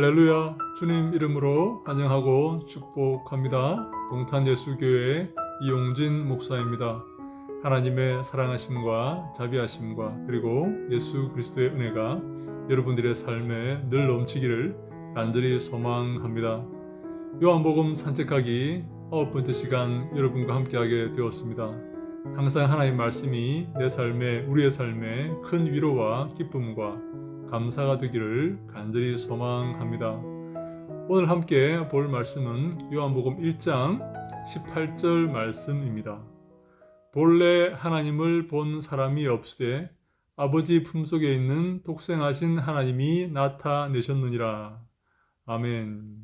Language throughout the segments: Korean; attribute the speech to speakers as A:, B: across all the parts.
A: 할렐루야 주님 이름으로 환영하고 축복합니다. 동탄 예수교회 이용진 목사입니다. 하나님의 사랑하심과 자비하심과 그리고 예수 그리스도의 은혜가 여러분들의 삶에 늘 넘치기를 간절히 소망합니다. 요한복음 산책하기 아홉 번째 시간 여러분과 함께하게 되었습니다. 항상 하나님 말씀이 내 삶에 우리의 삶에 큰 위로와 기쁨과 감사가 되기를 간절히 소망합니다. 오늘 함께 볼 말씀은 요한복음 1장 18절 말씀입니다. 본래 하나님을 본 사람이 없으되 아버지 품속에 있는 독생하신 하나님이 나타내셨느니라. 아멘.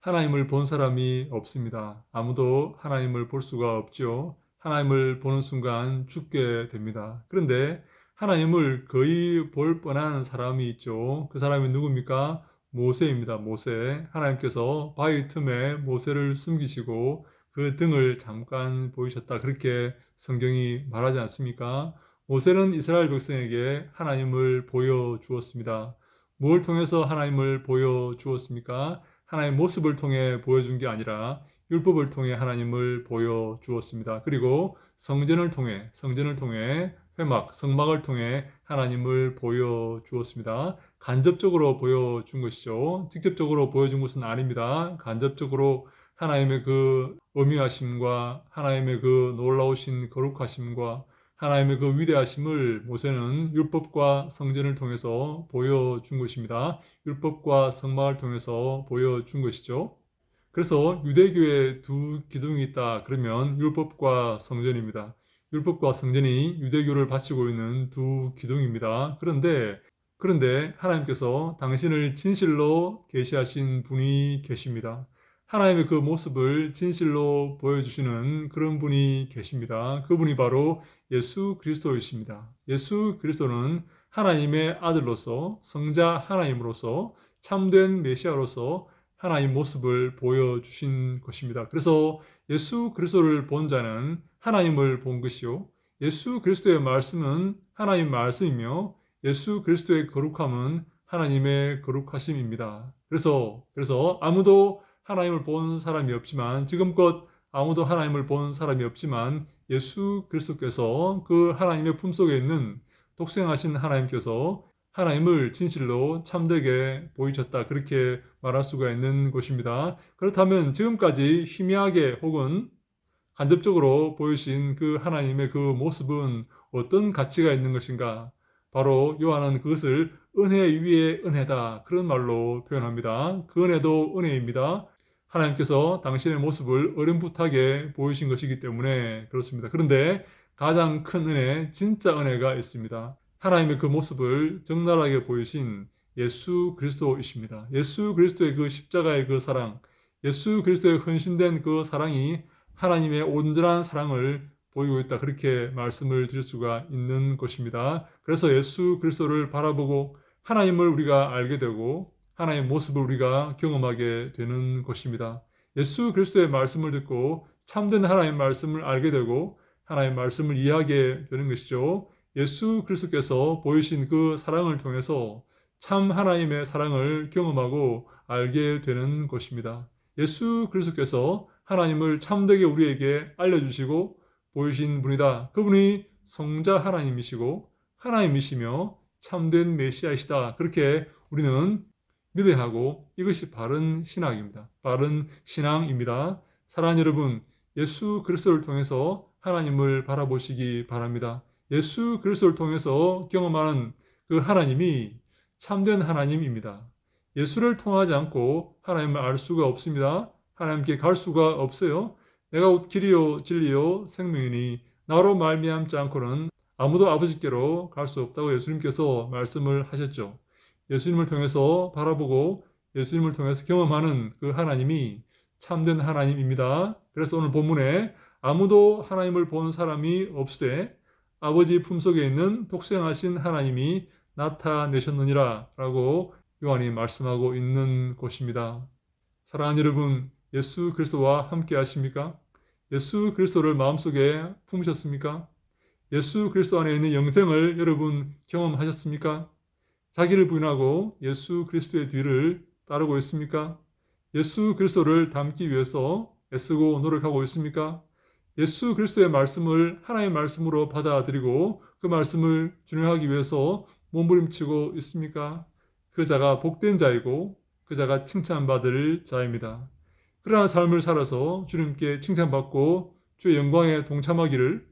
A: 하나님을 본 사람이 없습니다. 아무도 하나님을 볼 수가 없죠. 하나님을 보는 순간 죽게 됩니다. 그런데 하나님을 거의 볼 뻔한 사람이 있죠. 그 사람이 누굽니까? 모세입니다. 모세. 하나님께서 바위 틈에 모세를 숨기시고 그 등을 잠깐 보이셨다. 그렇게 성경이 말하지 않습니까? 모세는 이스라엘 백성에게 하나님을 보여주었습니다. 무엇을 통해서 하나님을 보여주었습니까? 하나님의 모습을 통해 보여준 게 아니라 율법을 통해 하나님을 보여주었습니다. 그리고 성전을 통해 성전을 통해 회막, 성막을 통해 하나님을 보여주었습니다. 간접적으로 보여준 것이죠. 직접적으로 보여준 것은 아닙니다. 간접적으로 하나님의 그 어미하심과 하나님의 그 놀라우신 거룩하심과 하나님의 그 위대하심을 모세는 율법과 성전을 통해서 보여준 것입니다. 율법과 성막을 통해서 보여준 것이죠. 그래서 유대교에 두 기둥이 있다. 그러면 율법과 성전입니다. 율법과 성전이 유대교를 바치고 있는 두 기둥입니다. 그런데 그런데 하나님께서 당신을 진실로 계시하신 분이 계십니다. 하나님의 그 모습을 진실로 보여주시는 그런 분이 계십니다. 그분이 바로 예수 그리스도이십니다. 예수 그리스도는 하나님의 아들로서 성자 하나님으로서 참된 메시아로서 하나님 모습을 보여주신 것입니다. 그래서 예수 그리스도를 본 자는 하나님을 본 것이요. 예수 그리스도의 말씀은 하나님 말씀이며 예수 그리스도의 거룩함은 하나님의 거룩하심입니다. 그래서 그래서 아무도 하나님을 본 사람이 없지만 지금껏 아무도 하나님을 본 사람이 없지만 예수 그리스도께서 그 하나님의 품속에 있는 독생하신 하나님께서 하나님을 진실로 참되게 보이셨다. 그렇게 말할 수가 있는 것입니다. 그렇다면 지금까지 희미하게 혹은 간접적으로 보이신 그 하나님의 그 모습은 어떤 가치가 있는 것인가? 바로 요한은 그것을 은혜 위에 은혜다. 그런 말로 표현합니다. 그 은혜도 은혜입니다. 하나님께서 당신의 모습을 어렴풋하게 보이신 것이기 때문에 그렇습니다. 그런데 가장 큰 은혜, 진짜 은혜가 있습니다. 하나님의 그 모습을 적나라하게 보이신 예수 그리스도이십니다. 예수 그리스도의 그 십자가의 그 사랑, 예수 그리스도의 헌신된 그 사랑이 하나님의 온전한 사랑을 보이고 있다. 그렇게 말씀을 드릴 수가 있는 것입니다. 그래서 예수 그리스도를 바라보고 하나님을 우리가 알게 되고 하나님의 모습을 우리가 경험하게 되는 것입니다. 예수 그리스도의 말씀을 듣고 참된 하나님의 말씀을 알게 되고 하나님의 말씀을 이해하게 되는 것이죠. 예수 그리스도께서 보이신 그 사랑을 통해서 참 하나님의 사랑을 경험하고 알게 되는 것입니다. 예수 그리스도께서 하나님을 참되게 우리에게 알려주시고 보이신 분이다. 그분이 성자 하나님이시고 하나님이시며 참된 메시아이시다. 그렇게 우리는 믿어야 하고 이것이 바른 신학입니다. 바른 신앙입니다. 사랑하는 여러분, 예수 그리스도를 통해서 하나님을 바라보시기 바랍니다. 예수 그리스도를 통해서 경험하는 그 하나님이 참된 하나님입니다. 예수를 통하지 않고 하나님을 알 수가 없습니다. 하나님께 갈 수가 없어요. 내가 길이요 진리요 생명이니 나로 말미암지 않고는 아무도 아버지께로 갈 수 없다고 예수님께서 말씀을 하셨죠. 예수님을 통해서 바라보고 예수님을 통해서 경험하는 그 하나님이 참된 하나님입니다. 그래서 오늘 본문에 아무도 하나님을 본 사람이 없으되 아버지 품속에 있는 독생하신 하나님이 나타내셨느니라 라고 요한이 말씀하고 있는 곳입니다. 사랑하는 여러분, 예수 그리스도와 함께 하십니까? 예수 그리스도를 마음속에 품으셨습니까? 예수 그리스도 안에 있는 영생을 여러분 경험하셨습니까? 자기를 부인하고 예수 그리스도의 뒤를 따르고 있습니까? 예수 그리스도를 닮기 위해서 애쓰고 노력하고 있습니까? 예수 그리스도의 말씀을 하나님의 말씀으로 받아들이고 그 말씀을 준행하기 위해서 몸부림치고 있습니까? 그 자가 복된 자이고 그 자가 칭찬받을 자입니다. 그러한 삶을 살아서 주님께 칭찬받고 주의 영광에 동참하기를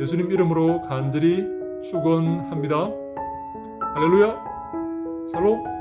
A: 예수님 이름으로 간절히 축원합니다. 할렐루야. 샬롬.